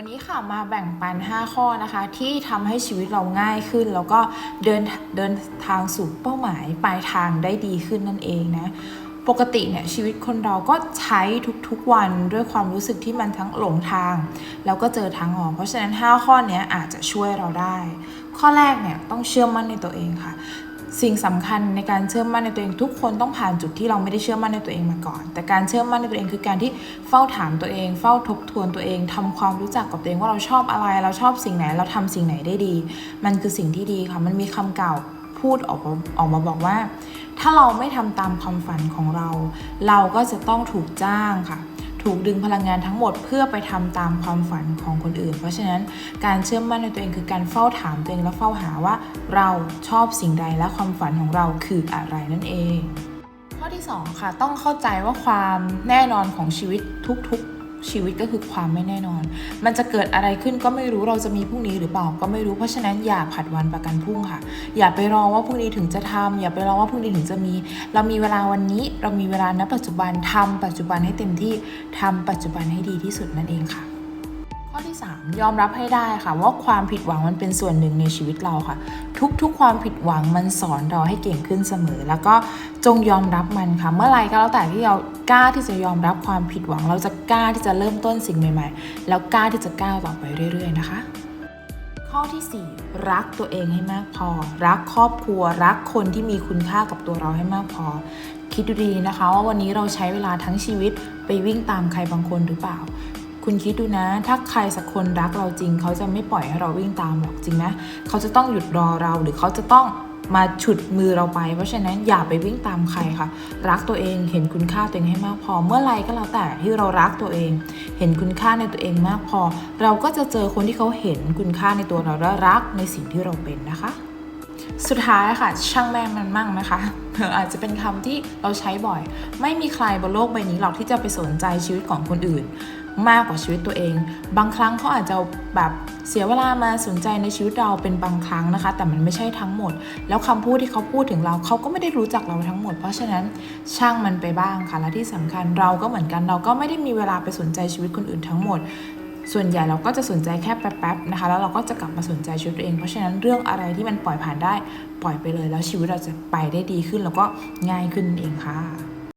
วันนี้ค่ะมาแบ่งปัน 5 ข้อนะคะ ที่ทำให้ชีวิตเราง่ายขึ้น แล้วก็เดินเดินทางสู่เป้าหมายปลายทางได้ดีขึ้นนั่นเองนะปกติเนี่ยชีวิตคนเราก็ใช้ทุกๆวันด้วยความรู้สึกที่มันทั้งหลงทาง แล้วก็เจอทางออก เพราะฉะนั้น 5 ข้อนี้อาจจะช่วยเราได้ ข้อแรกเนี่ยต้องเชื่อมั่นในตัวเองค่ะ สิ่งสำคัญในการเชื่อมั่นในตัวเองทุกคนต้องผ่านจุดที่เราไม่ได้เชื่อมั่นในตัวเองมาก่อน แต่การเชื่อมั่นในตัวเองคือการที่เฝ้าถามตัวเอง เฝ้าทบทวนตัวเองทำความรู้จักกับตัวเองว่าเราชอบอะไร เราชอบสิ่งไหน เราทำสิ่งไหนได้ดี มันคือสิ่งที่ดีค่ะมันมีคำเก่าพูดออกมาออกมาบอกว่า ถ้าเราไม่ทำตามความฝันของเรา เราก็จะต้องถูกจ้างค่ะ ถูกดึงพลังงานทั้งหมดเพื่อไปทำตามความฝันของคนอื่น เพราะฉะนั้นการเชื่อมั่นในตัวเองคือการเฝ้าถามตัวเองและเฝ้าหาว่าเราชอบสิ่งใดและความฝันของเราคืออะไรนั่นเอง ข้อที่ 2 ค่ะ ต้องเข้าใจว่าความแน่นอนของชีวิตทุกๆ ชีวิตก็คือความไม่แน่นอน มันจะเกิดอะไรขึ้นก็ไม่รู้เราจะมีพรุ่งนี้หรือเปล่าก็ไม่รู้เพราะฉะนั้นอย่าผัดวันประกันพรุ่งค่ะ อย่าไปรอว่าพรุ่งนี้ถึงจะทำอย่าไปรอว่าพรุ่งนี้ถึงจะมี เรามีเวลาวันนี้ เรามีเวลาณปัจจุบันทำปัจจุบันให้เต็มที่ทำปัจจุบันให้ดีที่สุดนั่นเองค่ะ ข้อที่ 3 ยอมรับให้ได้ค่ะ ว่าความผิดหวังมันเป็นส่วนหนึ่งในชีวิตเราค่ะ ทุกๆ ความผิดหวังมันสอนเราให้เก่งขึ้นเสมอ แล้วก็จงยอมรับมันค่ะ เมื่อไหรก็แล้วแต่ที่เรากล้าที่จะยอมรับความผิดหวัง เราจะกล้าที่จะเริ่มต้นสิ่งใหม่ ๆ แล้วกล้าที่จะก้าวต่อไปเรื่อย ๆ นะคะข้อที่ 4 รักตัวเองให้มากพอ รักครอบครัว รักคนที่มีคุณค่ากับตัวเราให้มากพอ คิดดูดีนะคะ ว่าวันนี้เราใช้เวลาทั้งชีวิตไปวิ่งตามใครบางคนหรือเปล่า คุณคิดดูนะ ถ้าใครสักคนรักเราจริง เขาจะไม่ปล่อยให้เราวิ่งตามหรอกจริงไหมเขาจะต้องหยุดรอเราหรือเขาจะต้องมาฉุดมือเราไป เพราะฉะนั้นอย่าไปวิ่งตามใครค่ะ รักตัวเองเห็นคุณค่าตัวเองให้มากพอ เมื่อไหรก็แล้วแต่ที่เรารักตัวเอง เห็นคุณค่าในตัวเองมากพอ เราก็จะเจอคนที่เขาเห็นคุณค่าในตัวเราและรักในสิ่งที่เราเป็นนะคะ สุดท้ายค่ะ ช่างแม่งมันมั่งนะคะอาจจะเป็นคำที่เราใช้บ่อย ไม่มีใครบนโลกใบนี้หรอกที่จะไปสนใจชีวิตของคนอื่น มากกว่าชีวิตตัวเอง บางครั้งเขาอาจจะแบบเสียเวลามาสนใจในชีวิตเราเป็นบางครั้งนะคะ แต่มันไม่ใช่ทั้งหมด แล้วคำพูดที่เขาพูดถึงเราเขาก็ไม่ได้รู้จักเราทั้งหมด เพราะฉะนั้นช่างมันไปบ้างค่ะ และที่สำคัญเราก็เหมือนกัน เราก็ไม่ได้มีเวลาไปสนใจชีวิตคนอื่นทั้งหมด ส่วนใหญ่เราก็จะสนใจแค่แป๊บๆนะคะ แล้วเราก็จะกลับมาสนใจชีวิตตัวเอง เพราะฉะนั้นเรื่องอะไรที่มันปล่อยผ่านได้ ปล่อยไปเลย แล้วชีวิตเราจะไปได้ดีขึ้นแล้วก็ง่ายขึ้นนั่นเองค่ะ